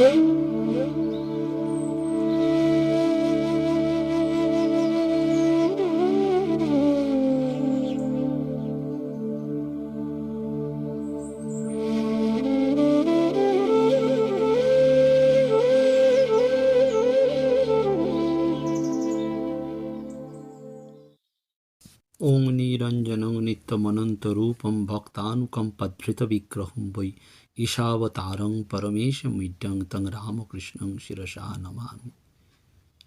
ওং নিরঞ্জনং নিত্যমনন্তরূপম ভক্তানুকম্পধৃতবিগ্রহম বৈ ঈশাবতারং পরমেশমিড্যং তং রামকৃষ্ণং শিরসা নমামি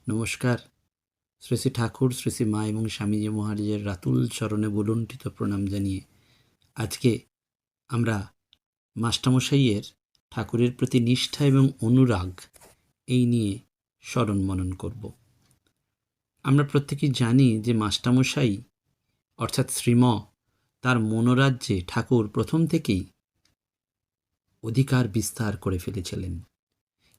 নমস্কার শ্রী শ্রী ঠাকুর শ্রী শ্রী মা এবং স্বামীজি মহারাজের রাতুল চরণে বলুণ্ঠিত প্রণাম জানিয়ে আজকে আমরা মাস্টামশাইয়ের ঠাকুরের প্রতি নিষ্ঠা এবং অনুরাগ এই নিয়ে স্মরণ মনন করব। আমরা প্রত্যেকেই জানি যে মাস্টামশাই অর্থাৎ শ্রীম তার মনোরাজ্যে ঠাকুর প্রথম থেকেই অধিকার বিস্তার করে ফেলেছিলেন।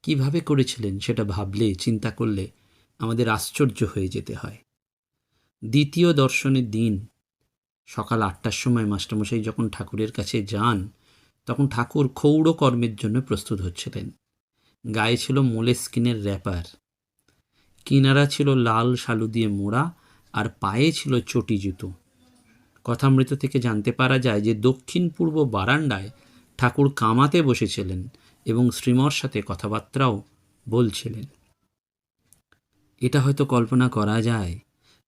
কীভাবে করেছিলেন সেটা ভাবলে, চিন্তা করলে আমাদের আশ্চর্য হয়ে যেতে হয়। দ্বিতীয় দর্শনের দিন, সকাল আটটার সময় মাস্টারমশাই যখন ঠাকুরের কাছে যান, তখন ঠাকুর ক্ষৌড় কর্মের জন্য প্রস্তুত হচ্ছিলেন। গায়ে ছিল মোলেস্কিনের র্যাপার। কিনারা ছিল লাল শালু দিয়ে মোড়া আর পায়ে ছিল চটি জুতো। কথামৃত থেকে জানতে পারা যায় যে দক্ষিণ পূর্ব বারান্দায় ঠাকুর কামাতে বসেছিলেন এবং শ্রীমর সাথে কথাবার্তাও বলছিলেন। এটা হয়তো কল্পনা করা যায়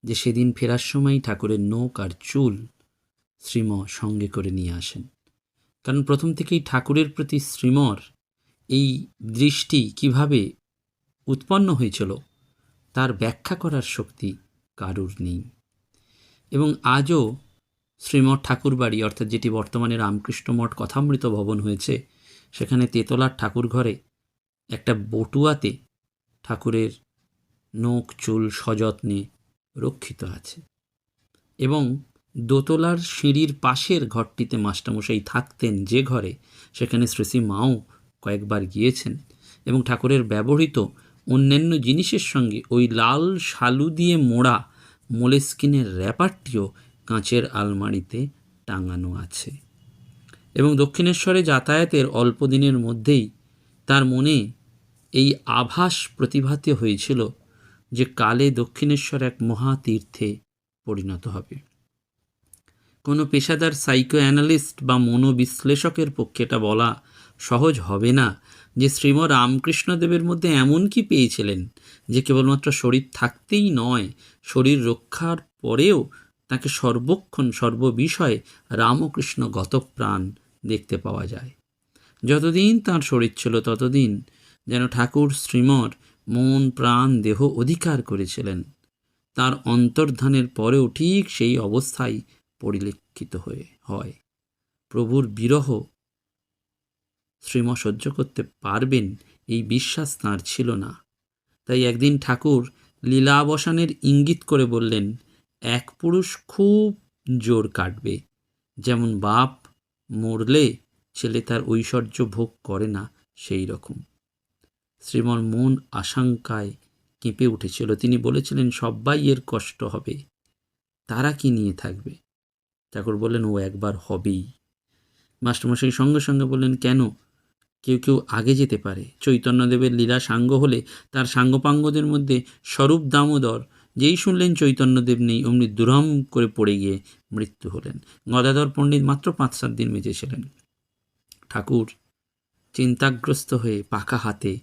যে সেদিন ফেরার সময় ঠাকুরের নৌক আর চুল শ্রীম সঙ্গে করে নিয়ে আসেন। কারণ প্রথম থেকেই ঠাকুরের প্রতি শ্রীমর এই দৃষ্টি কীভাবে উৎপন্ন হয়েছিল, তার ব্যাখ্যা করার শক্তি কারুর নেই। এবং আজও শ্রীমঠ ঠাকুরবাড়ি, অর্থাৎ যেটি বর্তমানে রামকৃষ্ণ মঠ কথামৃত ভবন হয়েছে, সেখানে তেতলার ঠাকুর ঘরে একটা বটুয়াতে ঠাকুরের নখ, চুল সযত্নে রক্ষিত আছে এবং দোতলার সিঁড়ির পাশের ঘরটিতে মাস্টারমশাই থাকতেন যে ঘরে সেখানে শ্রীশ্রী মাও কয়েকবার গিয়েছেন এবং ঠাকুরের ব্যবহৃত অন্যান্য জিনিসের সঙ্গে ওই লাল শালু দিয়ে মোড়া মোলেস্কিনের র্যাপারটিও কাঁচের আলমারিতে টাঙানো আছে। এবং দক্ষিণেশ্বরে যাতায়াতের অল্প দিনের মধ্যেই তার মনে এই আভাস প্রতিভাত হয়েছিল যে কালে দক্ষিণেশ্বর এক মহাতীর্থে পরিণত হবে। কোনো পেশাদার সাইকো অ্যানালিস্ট বা মনোবিশ্লেষকের পক্ষে এটা বলা সহজ হবে না যে শ্রীম রামকৃষ্ণদেবের মধ্যে এমন কি পেয়েছিলেন যে কেবলমাত্র শরীর থাকতেই নয়, শরীর রক্ষার পরেও তাকে সর্বক্ষণ, সর্ববিষয়ে রামকৃষ্ণ গতপ্রাণ দেখতে পাওয়া যায়। যতদিন তার শরীর ছিল, ততদিন যেন ঠাকুর শ্রীমর মন, প্রাণ, দেহ অধিকার করেছিলেন। তার অন্তর্ধানের পরেও ঠিক সেই অবস্থায় পরিলক্ষিত হয়ে হয়। প্রভুর বিরহ শ্রীম সহ্য করতে পারবেন এই বিশ্বাস তাঁর ছিল না। তাই একদিন ঠাকুর লীলাবসানের ইঙ্গিত করে বললেন এক পুরুষ খুব জোর কাটবে। যেমন বাপ মরলে ছেলে তার ঐশ্বর্য ভোগ করে না সেই রকম। শ্রীমর মন আশঙ্কায় কেঁপে উঠেছিল। তিনি বলেছিলেন সবাই এর কষ্ট হবে, তারা কি নিয়ে থাকবে? ঠাকুর বললেন, ও একবার হবেই। মাস্টারমশাই সঙ্গে সঙ্গে বললেন, কেন? কেউ কেউ আগে যেতে পারে। চৈতন্যদেবের লীলা সাঙ্গ হলে তার সাঙ্গপাঙ্গদের মধ্যে স্বরূপ দামোদর যেই শুনলেন চৈতন্যদেব নেই, অমনি দুরম করে পড়ে গিয়ে মৃত্যু হলেন। গদাধর পণ্ডিত মাত্র পাঁচ সাত দিন বেঁচেছিলেন ঠাকুর চিন্তাগ্রস্ত হয়ে পাকা হাতে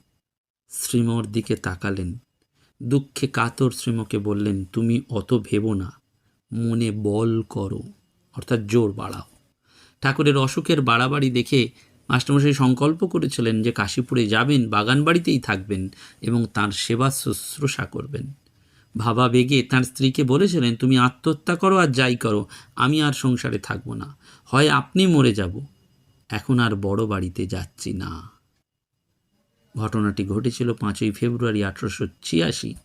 শ্রীমর দিকে তাকালেন। দুঃখে কাতর শ্রীমকে বললেন, তুমি অত ভেবো না, মনে বল করো, অর্থাৎ জোর বাড়াও। ঠাকুরের অসুখের বাড়াবাড়ি দেখে মাস্টারমশাই সংকল্প করেছিলেন যে কাশীপুরে যাবেন বাগান বাড়িতেই থাকবেন এবং তার সেবা শুশ্রূষা করবেন। ভাবা বেগে তার স্ত্রীকে বলেছিলেন, তুমি আত্মহত্যা করো আর যাই করো, আমি আর সংসারে থাকব না। হয় আপনি মরে যাব। এখন আর বড় বাড়িতে যাচ্ছি না। ঘটনাটি ঘটেছিল পাঁচই ফেব্রুয়ারি আঠেরোশো ছিয়াশি।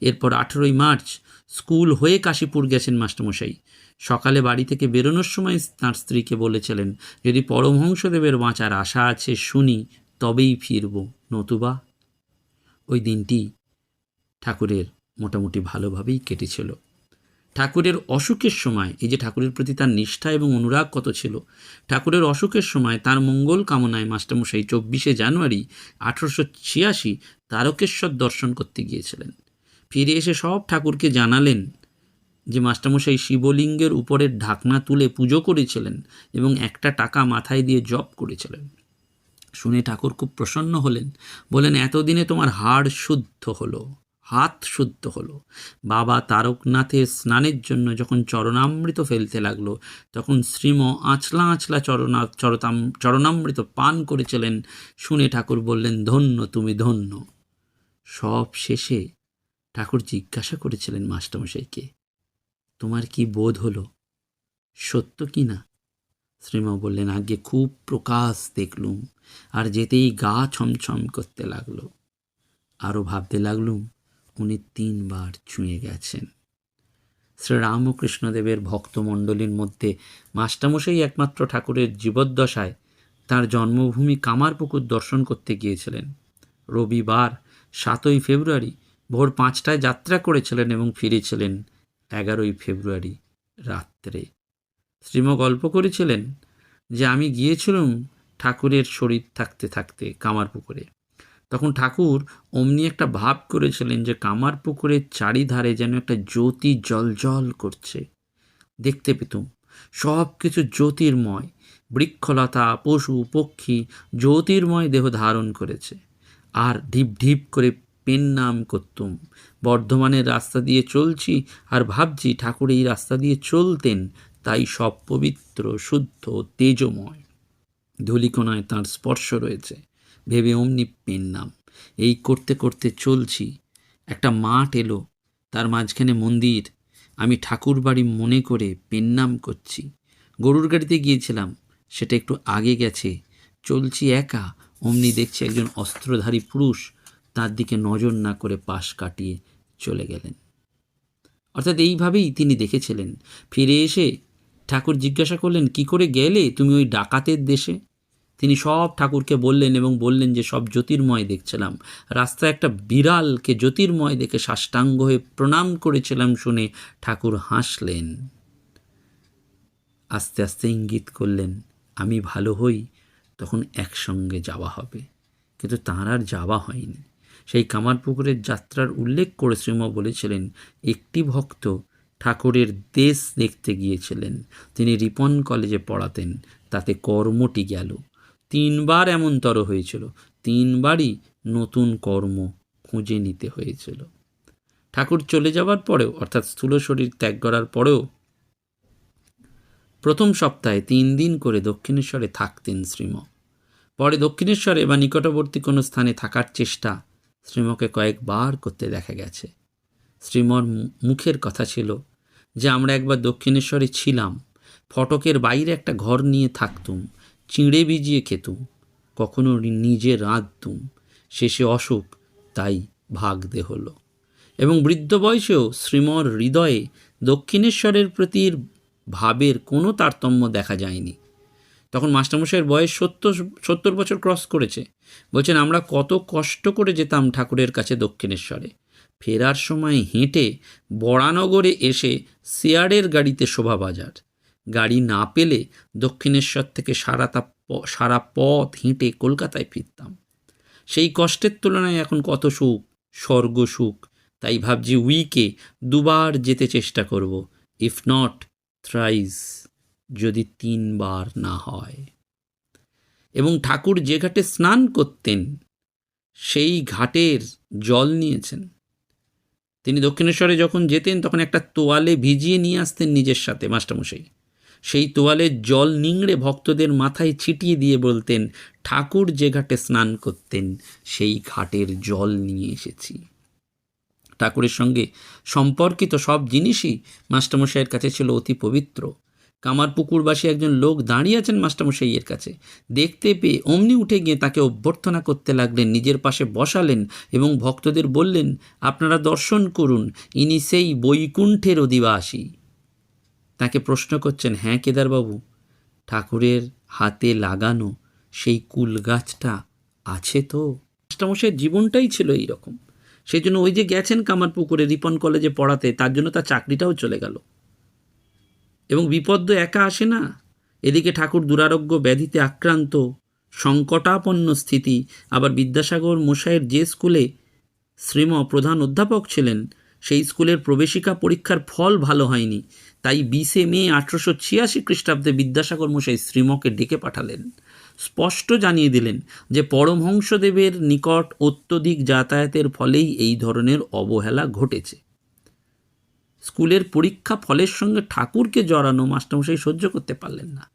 এরপর আঠেরোই মার্চ স্কুল হয়ে কাশীপুর গেছেন মাস্টারমশাই। সকালে বাড়ি থেকে বেরোনোর সময় তাঁর স্ত্রীকে বলেছিলেন, যদি পরমহংসদেবের বাঁচার আশা আছে শুনি, তবেই ফিরব, নতুবা। ওই দিনটি ঠাকুরের মোটামুটি ভালোভাবেই কেটেছিল। ঠাকুরের অসুখের সময়, এই যে ঠাকুরের প্রতি তার নিষ্ঠা এবং অনুরাগ কত ছিল, ঠাকুরের অসুখের সময় তার মঙ্গল কামনায় মাস্টারমশাই চব্বিশে জানুয়ারি আঠেরোশো ছিয়াশি তারকেশ্বর দর্শন করতে গিয়েছিলেন। ফিরে এসে সব ঠাকুরকে জানালেন যে মাস্টারমশাই শিবলিঙ্গের উপরের ঢাকনা তুলে পুজো করেছিলেন এবং একটা টাকা মাথায় দিয়ে জপ করেছিলেন। শুনে ঠাকুর খুব প্রসন্ন হলেন বলেন এতদিনে তোমার হাড় শুদ্ধ হলো। হাত শুদ্ধ হলো। বাবা তারকনাথের স্নানের জন্য যখন চরণামৃত ফেলতে লাগল, তখন শ্রীম আঁচলা আঁচলা চরণা, চরতাম, চরণামৃত পান করেছিলেন। শুনে ঠাকুর বললেন, ধন্য, তুমি ধন্য। সব শেষে ঠাকুর জিজ্ঞাসা করেছিলেন মাস্টারমশাইকে, তোমার কি বোধ হলো সত্য কি না শ্রীমা বললেন আগে খুব প্রকাশ দেখলুম, আর যেতেই গা ছমছম করতে লাগল। আরও ভাবতে লাগলুম? উনি তিনবার ছুঁয়ে গেছেন। শ্রীরামকৃষ্ণদেবের ভক্তমণ্ডলীর মধ্যে মাস্টারমশাই একমাত্র ঠাকুরের জীবদ্দশায় তার জন্মভূমি কামারপুকুর দর্শন করতে গিয়েছিলেন। রবিবার সাতই ফেব্রুয়ারি ভোর পাঁচটায় যাত্রা করেছিলেন এবং ফিরেছিলেন এগারোই ফেব্রুয়ারি রাত্রে। শ্রীম গল্প করেছিলেন যে, আমি গিয়েছিলাম ঠাকুরের শরীর থাকতে থাকতে কামার পুকুরে তখন ঠাকুর অমনি একটা ভাব করেছিলেন যে কামার পুকুরের চারিধারে যেন একটা জ্যোতি জল করছে। দেখতে পেতুম সব কিছু জ্যোতির্ময়, বৃক্ষলতা, পশু, পক্ষী জ্যোতির্ময় দেহ ধারণ করেছে। আর ঢিপ ঢিপ করে পেন নাম করতুম, বর্ধমানের রাস্তা দিয়ে চলছি আর ভাবছি ঠাকুর এই রাস্তা দিয়ে চলতেন, তাই সব পবিত্র, শুদ্ধ, তেজময়। ধুলিকোনায় তাঁর স্পর্শ রয়েছে। ভেবে অমনি পেন নাম। এই করতে করতে চলছি। একটা মাঠ এলো, তার মাঝখানে মন্দির। আমি ঠাকুর বাড়ি মনে করে পেন নাম করছি। গরুর গাড়িতে গিয়েছিলাম, সেটা একটু আগে গেছে। চলছি একা, অমনি দেখছি একজন অস্ত্রধারী পুরুষ, তার দিকে নজর না করে পাশ কাটিয়ে চলে গেলেন। অর্থাৎ এইভাবেই তিনি দেখেছিলেন। ফিরে এসে ঠাকুর জিজ্ঞাসা করলেন, কি করে গেলে? তুমি ওই ডাকাতের দেশে? তিনি সব ঠাকুরকে বললেন এবং বললেন যে, সব জ্যোতির্ময় দেখছিলাম। রাস্তায় একটা বিড়ালকে জ্যোতির্ময় দেখে সাষ্টাঙ্গ হয়ে প্রণাম করেছিলাম শুনে ঠাকুর হাসলেন। আস্তে আস্তে ইঙ্গিত করলেন, আমি ভালো হই, তখন একসঙ্গে যাওয়া হবে। কিন্তু তাঁর আর যাওয়া হয়নি। সেই কামারপুকুরের যাত্রার উল্লেখ করে শ্রীম বলেছিলেন, একটি ভক্ত ঠাকুরের দেশ দেখতে গিয়েছিলেন। তিনি রিপন কলেজে পড়াতেন, তাতে কর্মটি গেল। তিনবার এমনতর হয়েছিল, তিনবারই নতুন কর্ম খুঁজে নিতে হয়েছিল। ঠাকুর চলে যাওয়ার পরেও, অর্থাৎ স্থূল শরীর ত্যাগ করার পরেও, প্রথম সপ্তাহে তিন দিন করে দক্ষিণেশ্বরে থাকতেন শ্রীম। পরে দক্ষিণেশ্বরে বা নিকটবর্তী কোনো স্থানে থাকার চেষ্টা শ্রীমকে কয়েকবার করতে দেখা গেছে। শ্রীমর মুখের কথা ছিল যে, আমরা একবার দক্ষিণেশ্বরে ছিলাম, ফটকের বাইরে একটা ঘর নিয়ে থাকতুম চিঁড়ে ভিজিয়ে খেতুম কখনো নিজে রাঁধতুম শেষে অসুখ তাই ভাগদে হলো। এবং বৃদ্ধ বয়সেও শ্রীমর হৃদয়ে দক্ষিণেশ্বরের প্রতি ভাবের কোনো তারতম্য দেখা যায়নি। তখন মাস্টারমশাইয়ের বয়স সত্তর সত্তর বছর ক্রস করেছে। বলছেন, আমরা কত কষ্ট করে যেতাম ঠাকুরের কাছে দক্ষিণেশ্বরে। ফেরার সময় হেঁটে বড়ানগরে এসে শেয়ারের গাড়িতে শোভাবাজার গাড়ি না পেলে দক্ষিণেশ্বর থেকে সারাটা সারা পথ হেঁটে কলকাতায় ফিরতাম। সেই কষ্টের তুলনায় এখন কত সুখ, স্বর্গ সুখ। তাই ভাবছি উইকে দুবার যেতে চেষ্টা করব, ইফ নট থ্রাইস যদি তিনবার না হয়। এবং ঠাকুর যে ঘাটে স্নান করতেন, সেই ঘাটের জল নিয়েছেন। তিনি দক্ষিণেশ্বরে যখন যেতেন, তখন একটা তোয়ালে ভিজিয়ে নিয়ে আসতেন নিজের সাথে, মাস্টারমশাই। সেই তোয়ালের জল নিংড়ে ভক্তদের মাথায় ছিটিয়ে দিয়ে বলতেন, ঠাকুর যে ঘাটে স্নান করতেন, সেই ঘাটের জল নিয়ে এসেছি। ঠাকুরের সঙ্গে সম্পর্কিত সব জিনিসই মাস্টারমশাইয়ের কাছে ছিল অতি পবিত্র। কামারপুকুরবাসী একজন লোক দাঁড়িয়ে আছেন মাস্টারমশাইয়ের কাছে। দেখতে পেয়ে অমনি উঠে গিয়ে তাকে অভ্যর্থনা করতে লাগলেন, নিজের পাশে বসালেন এবং ভক্তদের বললেন, আপনারা দর্শন করুন, ইনি সেই বৈকুণ্ঠের অধিবাসী। তাকে প্রশ্ন করছেন হ্যাঁ কেদারবাবু, ঠাকুরের হাতে লাগানো সেই কুল গাছটা আছে তো? মাস্টারমশাইয়ের জীবনটাই ছিল এই রকম সেই জন্য ওই যে গেছেন কামারপুকুরে রিপন কলেজে পড়াতে, তার জন্য তার চাকরিটাও চলে গেল। এবং বিপদ একা আসে না। এদিকে ঠাকুর দুরারোগ্য ব্যাধিতে আক্রান্ত, সংকটাপন্ন স্থিতি, আবার বিদ্যাসাগর মশাইয়ের যে স্কুলে শ্রীম প্রধান অধ্যাপক ছিলেন, সেই স্কুলের প্রবেশিকা পরীক্ষার ফল ভালো হয়নি। তাই বিশে মে আঠারোশো ছিয়াশি খ্রিস্টাব্দে বিদ্যাসাগর মশাই শ্রীমকে ডেকে পাঠালেন। স্পষ্ট জানিয়ে দিলেন যে পরমহংসদেবের নিকট অত্যধিক যাতায়াতের ফলেই এই ধরনের অবহেলা ঘটেছে। স্কুলের পরীক্ষা ফলের সঙ্গে ঠাকুরকে জড়ানো মাস্টারমশাই সহ্য করতে পারলেন না।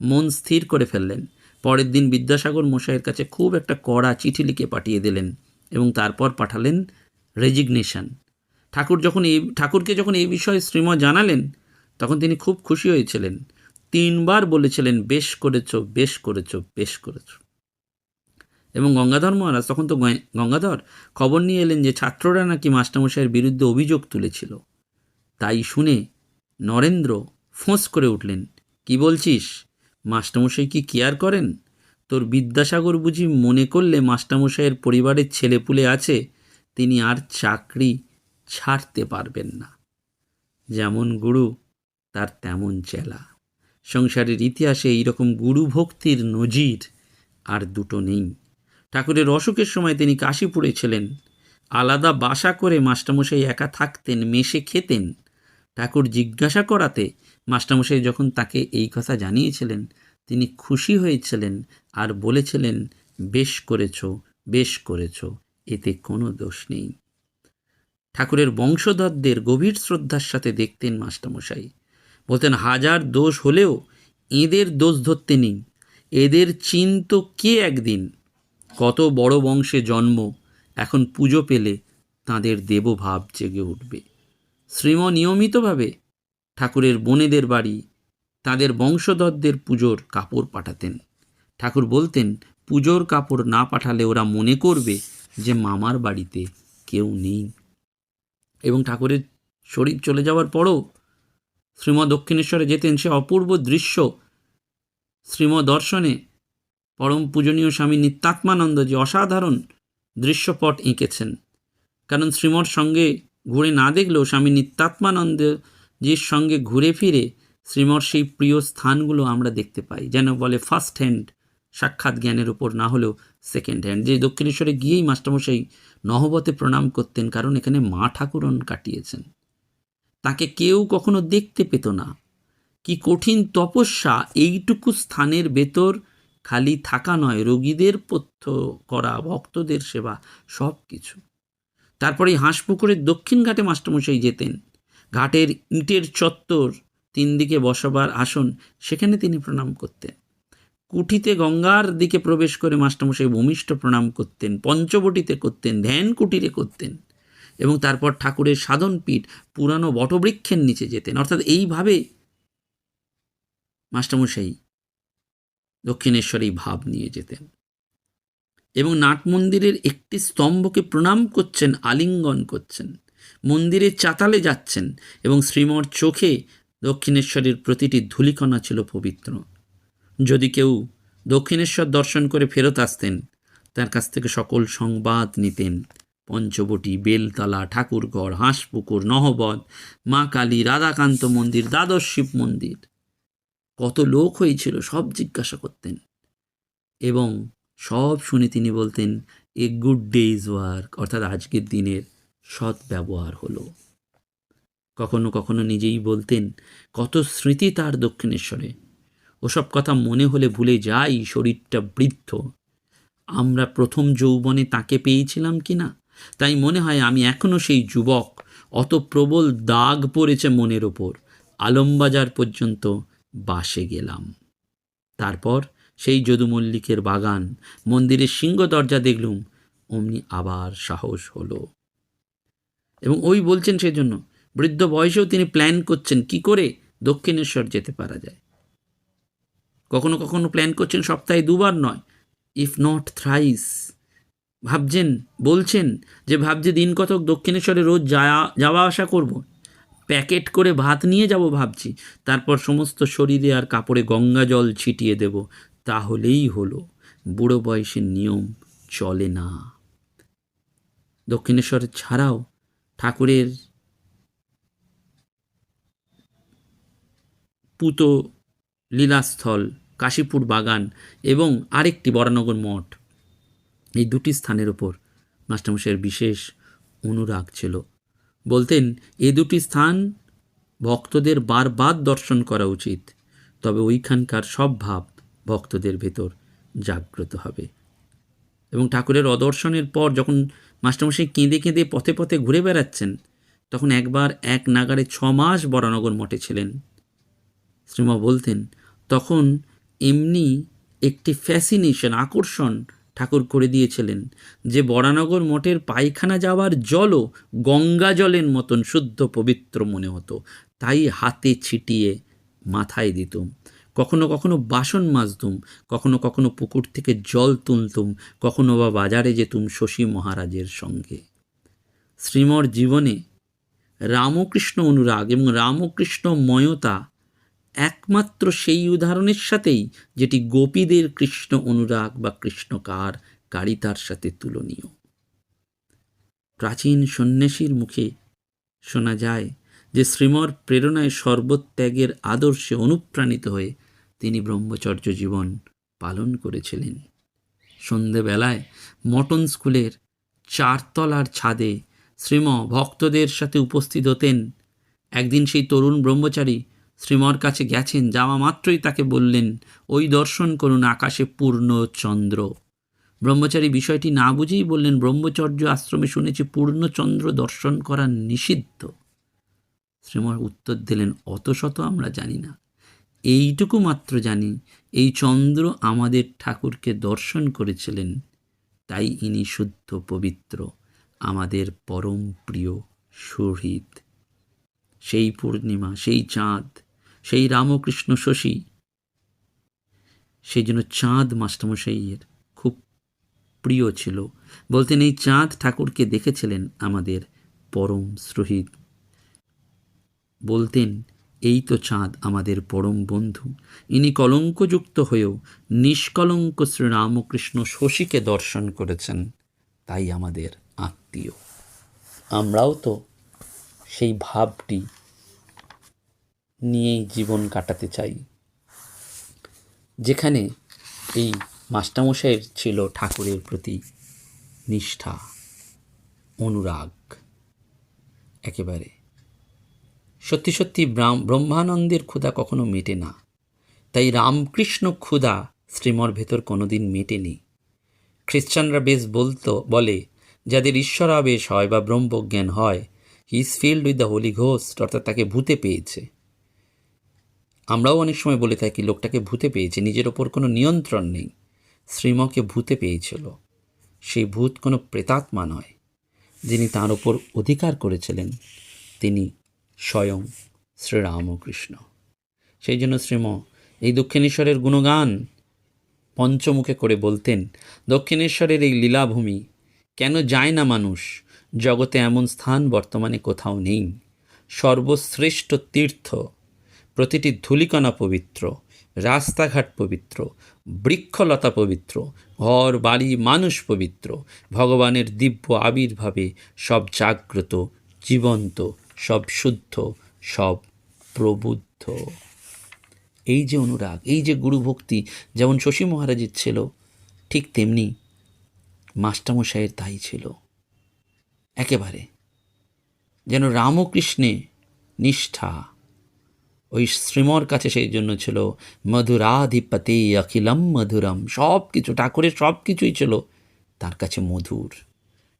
মন স্থির করে ফেললেন। পরের দিন বিদ্যাসাগর মশাইয়ের কাছে খুব একটা কড়া চিঠি লিখে পাঠিয়ে দিলেন এবং তারপর পাঠালেন রেজিগনেশন। ঠাকুর যখন এই, ঠাকুরকে যখন এই বিষয়ে শ্রীম জানালেন তখন তিনি খুব খুশি হয়েছিলেন। তিনবার বলেছিলেন, বেশ করেছ বেশ করেছ বেশ করেছ। এবং গঙ্গাধর মহারাজ তখন তো গঙ্গাধর খবর নিয়ে এলেন যে ছাত্ররা নাকি মাস্টারমশাইয়ের বিরুদ্ধে অভিযোগ তুলেছিল। তাই শুনে নরেন্দ্র ফোঁস করে উঠলেন, কি বলছিস? মাস্টারমশাই কি কেয়ার করেন? তোর বিদ্যাসাগর বুঝি মনে করলে মাস্টারমশাইয়ের পরিবারের ছেলেপুলে আছে, তিনি আর চাকরি ছাড়তে পারবেন না। যেমন গুরু তার তেমন চেলা। সংসারের ইতিহাসে এইরকম গুরু ভক্তির নজির আর দুটো নেই। ঠাকুরের অসুখের সময় তিনি কাশীপুরে ছিলেন। আলাদা বাসা করে মাস্টারমশাই একা থাকতেন মেশে খেতেন। ঠাকুর জিজ্ঞাসা করাতে মাস্টারমশাই যখন তাকে এই কথা জানিয়েছিলেন, তিনি খুশি হয়েছিলেন আর বলেছিলেন, বেশ করেছ বেশ করেছ, এতে কোনো দোষ নেই। ঠাকুরের বংশধরদের গভীর শ্রদ্ধার সাথে দেখতেন মাস্টারমশাই। বলতেন, হাজার দোষ হলেও এদের দোষ ধরতে নেই। এদের চিন্ত কে একদিন? কত বড় বংশে জন্ম, এখন পুজো পেলে তাঁদের দেবভাব জেগে উঠবে। শ্রীম নিয়মিতভাবে ঠাকুরের বোনেদের বাড়ি, তাদের বংশধরদের পুজোর কাপড় পাঠাতেন। ঠাকুর বলতেন, পুজোর কাপড় না পাঠালে ওরা মনে করবে যে মামার বাড়িতে কেউ নেই। এবং ঠাকুরের শরীর চলে যাওয়ার পরও শ্রীম দক্ষিণেশ্বরে যেতেন সে অপূর্ব দৃশ্য শ্রীম দর্শনে পরম পূজনীয় স্বামী নিত্যাত্মানন্দ যে অসাধারণ দৃশ্যপট এঁকেছেন। কারণ শ্রীমর সঙ্গে ঘুরে না দেখলেও স্বামী নিত্যাত্মানন্দজির সঙ্গে ঘুরে ফিরে শ্রীমর সেই প্রিয় স্থানগুলো আমরা দেখতে পাই, যেন বলে ফার্স্ট হ্যান্ড সাক্ষাৎ জ্ঞানের উপর, না হলেও সেকেন্ড হ্যান্ড যে দক্ষিণেশ্বরে গিয়েই মাস্টারমশাই নহবতে প্রণাম করতেন, কারণ এখানে মা ঠাকুরন কাটিয়েছেন। তাকে কেউ কখনো দেখতে পেত না। কি কঠিন তপস্যা এইটুকু স্থানের ভেতর খালি থাকা নয়, রোগীদের পথ্য করা, ভক্তদের সেবা সব কিছু তারপরে হাঁসপুকুরের দক্ষিণ ঘাটে মাস্টারমশাই যেতেন। ঘাটের ইটের চত্বর তিন দিকে বসবার আসন, সেখানে তিনি প্রণাম করতেন। কুঠিতে গঙ্গার দিকে প্রবেশ করে মাস্টারমশাই ভূমিষ্ঠ প্রণাম করতেন, পঞ্চবটিতে করতেন, ধ্যান কুটিরে করতেন। এবং তারপর ঠাকুরের সাধনপীঠ পুরানো বটবৃক্ষের নিচে যেতেন। অর্থাৎ এইভাবে মাস্টারমশাই দক্ষিণেশ্বরেই ভাব নিয়ে যেতেন। এবং নাট মন্দিরের একটি স্তম্ভকে প্রণাম করছেন, আলিঙ্গন করছেন, মন্দিরের চাতালে যাচ্ছেন এবং শ্রীমর চোখে দক্ষিণেশ্বরের প্রতিটি ধূলিকণা ছিল পবিত্র। যদি কেউ দক্ষিণেশ্বর দর্শন করে ফেরত আসতেন, তার কাছ থেকে সকল সংবাদ নিতেন। পঞ্চবটি বেলতলা ঠাকুরগড় হাঁসপুকুর নহবদ মা কালী, রাধাকান্ত মন্দির, দ্বাদশ শিব মন্দির। কত লোক হয়েছিল, সব জিজ্ঞাসা করতেন। এবং সব শুনে তিনি বলতেন, এ গুড ডেইজ ওয়ার্ক। অর্থাৎ আজকের দিনের সৎ ব্যবহার হলো। কখনো কখনো নিজেই বলতেন, কত স্মৃতি তার দক্ষিণেশ্বরে। ওসব কথা মনে হলে ভুলে যাই, শরীরটা বৃদ্ধ। আমরা প্রথম যৌবনে তাকে পেয়েছিলাম কি না? তাই মনে হয় আমি এখনও সেই যুবক, অত প্রবল দাগ পড়েছে মনের ওপর। আলমবাজার পর্যন্ত বাসে গেলাম। তারপর সেই যদুমল্লিকের বাগান, মন্দিরের সিংহ দরজা দেখলুম, অমনি আবার সাহস হলো। এবং ওই বলছেন সেজন্য, বৃদ্ধ বয়সেও তিনি প্ল্যান করছেন কি করে দক্ষিণেশ্বর যেতে পারা যায়। কখনো কখনো প্ল্যান করছেন সপ্তাহে দুবার নয়, ইফ নট থ্রাইস। ভাবছেন, বলছেন যে ভাবছে দিন কতক দক্ষিণেশ্বরে রোজ যাওয়া যাওয়া আসা করব। প্যাকেট করে ভাত নিয়ে যাব ভাবছি, তারপর সমস্ত শরীরে আর কাপড়ে গঙ্গা জল ছিটিয়ে দেব। তাহলেই হলো, বুড়ো বয়সের নিয়ম চলে না। দক্ষিণেশ্বর ছাড়াও ঠাকুরের পুত, লীলাস্থল, কাশীপুর বাগান এবং আরেকটি বরানগর মঠ। এই দুটি স্থানের ওপর মাস্টারমশাইয়ের বিশেষ অনুরাগ ছিল। বলতেন, এ দুটি স্থান ভক্তদের বারবার দর্শন করা উচিত, তবে ওইখানকার সব ভাব ভক্তদের ভেতর জাগ্রত হবে। এবং ঠাকুরের অদর্শনের পর যখন মাস্টারমশাই কেঁদে কেঁদে পথে পথে ঘুরে বেড়াচ্ছেন, তখন একবার এক নাগারে ছ মাস বরানগর মঠে ছিলেন। শ্রীমা বলতেন, তখন এমনি একটি ফ্যাসিনেশন আকর্ষণ ঠাকুর করে দিয়েছিলেন। যে বরানগর মঠের পায়খানা যাওয়ার জলও গঙ্গা জলের মতন শুদ্ধ পবিত্র মনে হতো। তাই হাতে ছিটিয়ে মাথায় দিতুম। কখনো কখনো বাসন মাজতুম, কখনো কখনো পুকুর থেকে জল তুলতুম, কখনো বা বাজারে যেতুম শশী মহারাজের সঙ্গে। শ্রীমর জীবনে রামকৃষ্ণ অনুরাগ এবং রামকৃষ্ণ ময়তা একমাত্র সেই উদাহরণের সাথেই যেটি গোপীদের কৃষ্ণ অনুরাগ বা কৃষ্ণকার কারিতার সাথে তুলনীয়। প্রাচীন সন্ন্যাসীর মুখে শোনা যায় যে শ্রীমর প্রেরণায় সর্বত্যাগের আদর্শে অনুপ্রাণিত হয়ে তিনি ব্রহ্মচর্য জীবন পালন করেছিলেন। সন্ধেবেলায় মটন স্কুলের চারতলার ছাদে শ্রীম ভক্তদের সাথে উপস্থিত হতেন। একদিন সেই তরুণ ব্রহ্মচারী শ্রীমর কাছে গেছেন, যাওয়া মাত্রই তাকে বললেন, ওই দর্শন করুন আকাশে পূর্ণ চন্দ্র। ব্রহ্মচারী বিষয়টি না বুঝেই বললেন, ব্রহ্মচর্য আশ্রমে শুনেছি পূর্ণচন্দ্র দর্শন করা নিষিদ্ধ। শ্রীমর উত্তর দিলেন, অত শত আমরা জানি না। এইটুকু মাত্র জানি, এই চন্দ্র আমাদের ঠাকুরকে দর্শন করেছিলেন, তাই ইনি শুদ্ধ পবিত্র, আমাদের পরম প্রিয় শহীদ সেই পূর্ণিমা, সেই চাঁদ সেই রামকৃষ্ণ শশী। সেই জন্য চাঁদ মাস্টারমশাইয়ের খুব প্রিয় ছিল। বলতেন, এই চাঁদ ঠাকুরকে দেখেছিলেন আমাদের পরম শহীদ বলতেন, এই তো চাঁদ আমাদের পরম বন্ধু। ইনি কলঙ্কযুক্ত হয়েও নিষ্কলঙ্ক শ্রীরামকৃষ্ণ শশীকে দর্শন করেছেন। তাই আমাদের আত্মীয়। আমরাও তো সেই ভাবটি নিয়েই জীবন কাটাতে চাই। যেখানে এই মাস্টারমশাইয়ের ছিল ঠাকুরের প্রতি নিষ্ঠা, অনুরাগ। একেবারে। সত্যি সত্যি ব্রহ্মানন্দের ক্ষুধা কখনো মেটে না। তাই রামকৃষ্ণ ক্ষুধা শ্রীমর ভেতর কোনোদিন মেটেনি। খ্রিস্টানরা বেশ বলতো বলে, যাদের ঈশ্বরাবেশ হয় বা ব্রহ্মজ্ঞান হয় he is filled with the holy ghost অর্থাৎ তাকে ভূতে পেয়েছে। আমরাও অনেক সময় বলে থাকি, লোকটাকে ভূতে পেয়েছে, নিজের ওপর কোনো নিয়ন্ত্রণ নেই। শ্রীমকে ভূতে পেয়েছিল। সেই ভূত কোনো প্রেতাত্মা নয়। যিনি তার ওপর অধিকার করেছিলেন, তিনি স্বয়ং শ্রীরামকৃষ্ণ। সেই জন্য শ্রীম এই দক্ষিণেশ্বরের গুণগান পঞ্চমুখে করে বলতেন, দক্ষিণেশ্বরের এই লীলাভূমি কেন যায় না মানুষ? জগতে এমন স্থান বর্তমানে কোথাও নেই। সর্বশ্রেষ্ঠ তীর্থ প্রতিটি ধূলিকণা পবিত্র, রাস্তাঘাট পবিত্র, বৃক্ষলতা পবিত্র, ঘর, বাড়ি, মানুষ পবিত্র। ভগবানের দিব্য আবির্ভাবে সব জাগ্রত, জীবন্ত, সব শুদ্ধ, সব প্রবুদ্ধ। এই যে অনুরাগ, এই যে গুরুভক্তি যেমন শশী মহারাজের ছিল, ঠিক তেমনি মাস্টারমশাইয়ের তাই ছিল। একেবারে যেন রামকৃষ্ণে নিষ্ঠা ওই শ্রীমর কাছে সেই জন্য ছিল মধুরাধিপতি, অখিলম মধুরম সব কিছু ঠাকুরের সব কিছুই ছিল তার কাছে মধুর।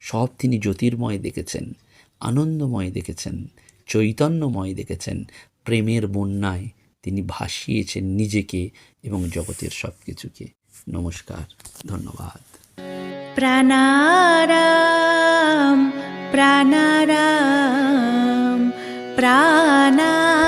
সব তিনি জ্যোতির্ময় দেখেছেন, আনন্দময় দেখেছেন, চৈতন্যময় দেখেছেন, প্রেমের বন্যায় তিনি ভাসিয়েছেন নিজেকে এবং জগতের সব কিছুকে নমস্কার, ধন্যবাদ। প্রাণারাম প্রাণারাম প্রাণারাম।